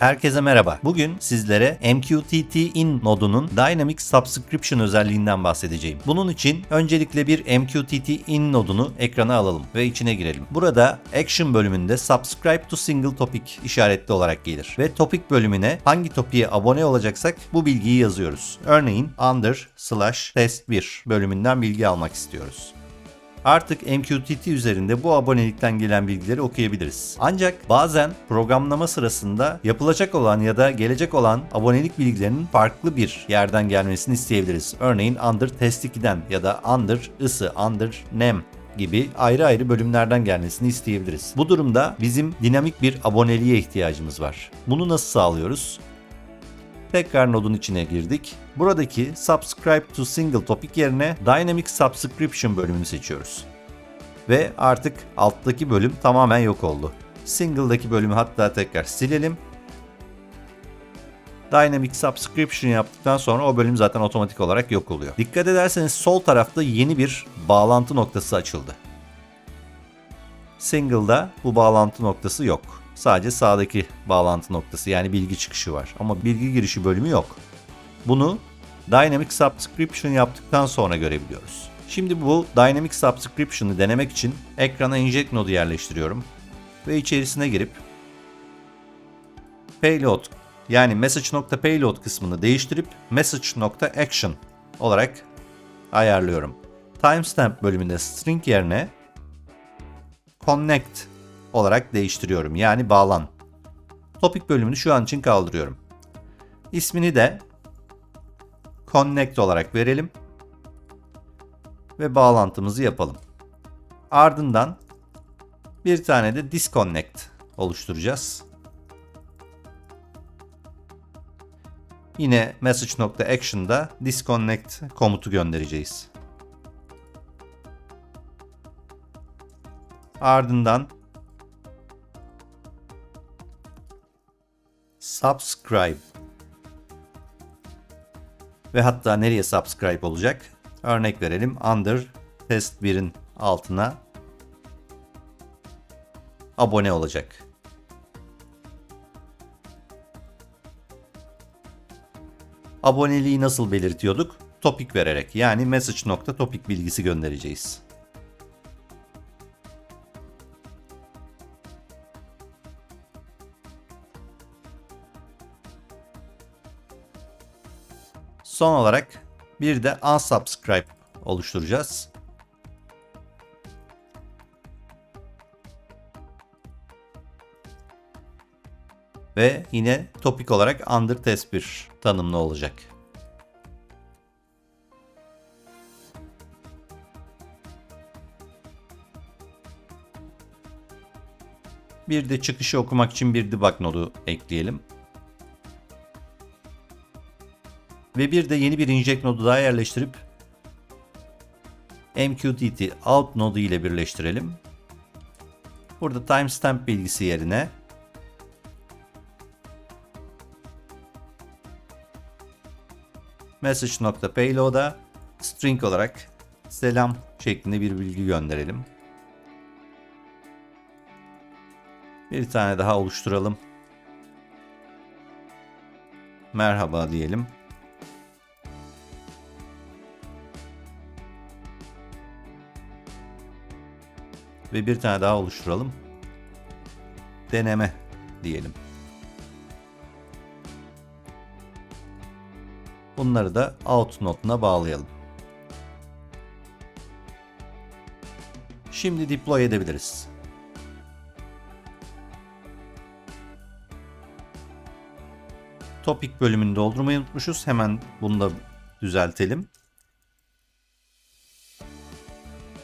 Herkese merhaba. Bugün sizlere MQTT in nodunun Dynamic Subscription özelliğinden bahsedeceğim. Bunun için öncelikle bir MQTT in nodunu ekrana alalım ve içine girelim. Burada Action bölümünde Subscribe to Single Topic işaretli olarak gelir. Ve Topic bölümüne hangi topiğe abone olacaksak bu bilgiyi yazıyoruz. Örneğin under slash test 1 bölümünden bilgi almak istiyoruz. Artık MQTT üzerinde bu abonelikten gelen bilgileri okuyabiliriz. Ancak bazen programlama sırasında yapılacak olan ya da gelecek olan abonelik bilgilerinin farklı bir yerden gelmesini isteyebiliriz. Örneğin under test 2'den ya da under ısı, under nem gibi ayrı ayrı bölümlerden gelmesini isteyebiliriz. Bu durumda bizim dinamik bir aboneliğe ihtiyacımız var. Bunu nasıl sağlıyoruz? Tekrar nodun içine girdik. Buradaki Subscribe to Single Topic yerine Dynamic Subscription bölümünü seçiyoruz. Ve artık alttaki bölüm tamamen yok oldu. Single'daki bölümü hatta tekrar silelim. Dynamic Subscription yaptıktan sonra o bölüm zaten otomatik olarak yok oluyor. Dikkat ederseniz sol tarafta yeni bir bağlantı noktası açıldı. Single'da bu bağlantı noktası yok. Sadece sağdaki bağlantı noktası yani bilgi çıkışı var. Ama bilgi girişi bölümü yok. Bunu Dynamic Subscription yaptıktan sonra görebiliyoruz. Şimdi bu Dynamic Subscription'ı denemek için ekrana inject nodu yerleştiriyorum. Ve içerisine girip payload yani message.payload kısmını değiştirip message.action olarak ayarlıyorum. Timestamp bölümünde string yerine connect olarak değiştiriyorum. Yani bağlan. Topic bölümünü şu an için kaldırıyorum. İsmini de connect olarak verelim ve bağlantımızı yapalım. Ardından bir tane de disconnect oluşturacağız. Yine message.action'da disconnect komutu göndereceğiz. Ardından subscribe ve hatta nereye subscribe olacak? Örnek verelim. Under test 1'in altına abone olacak. Aboneliği nasıl belirtiyorduk? Topik vererek yani message.topic bilgisi göndereceğiz. Son olarak bir de unsubscribe oluşturacağız. Ve yine topik olarak under test 1 tanımlı olacak. Bir de çıkışı okumak için bir debug nodu ekleyelim. Ve bir de yeni bir inject nodu daha yerleştirip MQTT out nodu ile birleştirelim. Burada timestamp bilgisi yerine message.payload'a string olarak selam şeklinde bir bilgi gönderelim. Bir tane daha oluşturalım. Merhaba diyelim. Ve bir tane daha oluşturalım. Deneme diyelim. Bunları da out notuna bağlayalım. Şimdi deploy edebiliriz. Topic bölümünü doldurmayı unutmuşuz. Hemen bunu da düzeltelim.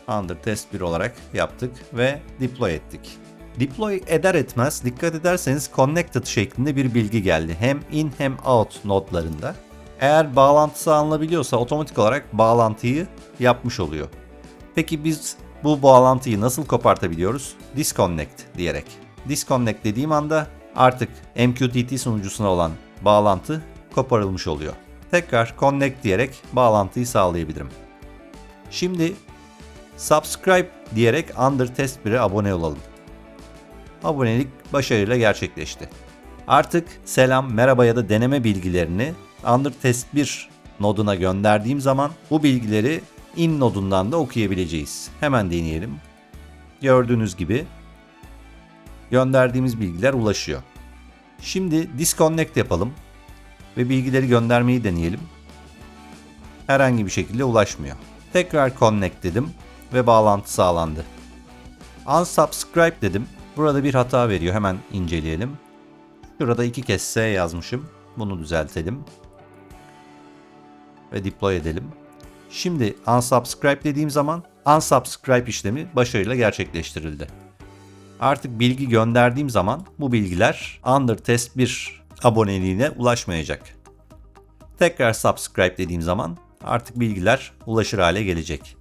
Under test 1 olarak yaptık ve deploy ettik. Deploy eder etmez dikkat ederseniz connected şeklinde bir bilgi geldi. Hem in hem out nodlarında. Eğer bağlantısı alınabiliyorsa otomatik olarak bağlantıyı yapmış oluyor. Peki biz bu bağlantıyı nasıl kopartabiliyoruz? Disconnect diyerek. Disconnect dediğim anda artık MQTT sunucusuna olan bağlantı koparılmış oluyor. Tekrar connect diyerek bağlantıyı sağlayabilirim. Şimdi subscribe diyerek Under Test 1'e abone olalım. Abonelik başarıyla gerçekleşti. Artık selam, merhaba ya da deneme bilgilerini Under Test 1 noduna gönderdiğim zaman bu bilgileri in nodundan da okuyabileceğiz. Hemen deneyelim. Gördüğünüz gibi gönderdiğimiz bilgiler ulaşıyor. Şimdi disconnect yapalım ve bilgileri göndermeyi deneyelim. Herhangi bir şekilde ulaşmıyor. Tekrar connect dedim ve bağlantı sağlandı. Unsubscribe dedim. Burada bir hata veriyor. Hemen inceleyelim. Şurada iki kez S yazmışım. Bunu düzeltelim. Ve deploy edelim. Şimdi unsubscribe dediğim zaman unsubscribe işlemi başarıyla gerçekleştirildi. Artık bilgi gönderdiğim zaman bu bilgiler Under Test 1 aboneliğine ulaşmayacak. Tekrar subscribe dediğim zaman artık bilgiler ulaşır hale gelecek.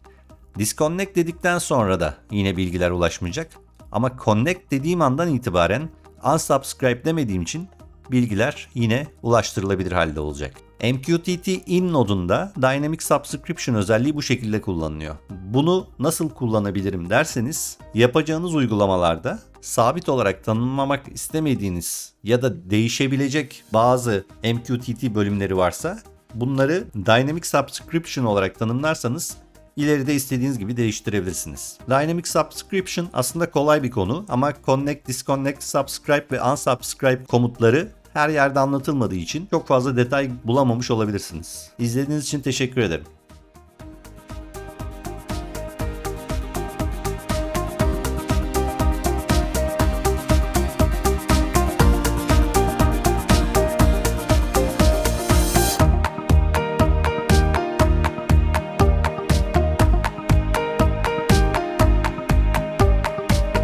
Disconnect dedikten sonra da yine bilgiler ulaşmayacak. Ama connect dediğim andan itibaren unsubscribe demediğim için bilgiler yine ulaştırılabilir halde olacak. MQTT in nodunda Dynamic Subscription özelliği bu şekilde kullanılıyor. Bunu nasıl kullanabilirim derseniz yapacağınız uygulamalarda sabit olarak tanımlamak istemediğiniz ya da değişebilecek bazı MQTT bölümleri varsa bunları Dynamic Subscription olarak tanımlarsanız ileride istediğiniz gibi değiştirebilirsiniz. Dynamic Subscription aslında kolay bir konu ama Connect, Disconnect, Subscribe ve Unsubscribe komutları her yerde anlatılmadığı için çok fazla detay bulamamış olabilirsiniz. İzlediğiniz için teşekkür ederim.